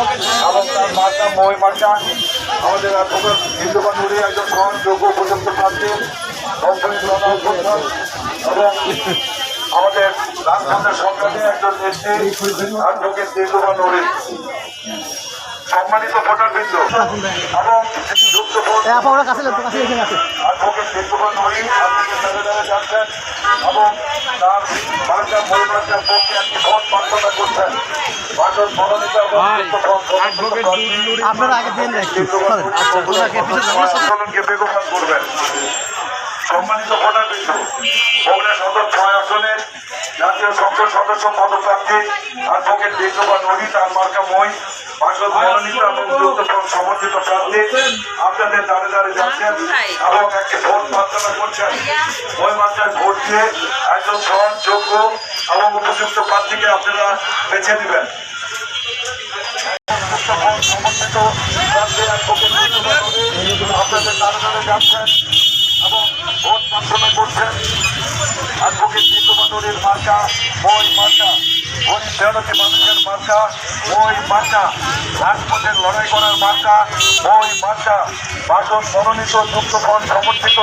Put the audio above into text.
এবং তার মার্কা মই মার্কা আমাদের অ্যাডভোকেট হিন্দুবান নুরি একজন গ্রহণযোগ্য পর্যন্ত প্রার্থী এবং আমাদের রাজধানের সংগ্রামী একজন নেত্রী অ্যাডভোকেট হিন্দুবান নুরি সম্মানিত ভোটারবৃন্দ এবং যুক্ত অ্যাডভোকেট বিদ্যুৎ নদী আপনি দাঁড়িয়ে দাঁড়িয়ে যাচ্ছেন এবং তার মার্কা মূল পক্ষে আপনারা আগে দিন করবেন। সম্মানিত বগুড়া সদর ছয় আসনের জাতীয় সংসদ সদস্য পদপ্রার্থী অ্যাডভোকেট বিদ্যুৎ নদী তার মার্কা মই ভাষণ মনোনীত এবং যুক্ত সমর্থিত প্রার্থী আপনাদের দাঁড়ে দাঁড়িয়ে যাচ্ছেন এবং একটি ভোট প্রার্থনা করছেন। ওই মাত্রায় ভোট দিয়ে একজন সহজ যোগ্য এবং উপযুক্ত প্রার্থীকে আপনারা বেছে নেবেন। আপনাদের দাঁড়িয়ে যাচ্ছেন এবং করছেন। মার্কা মার্কা মানুষের মার্কা ওই মার্কা লড়াই করার মার্কা ওই মার্কা ভাষণ মনোনীত যুক্ত ফল সমর্থিত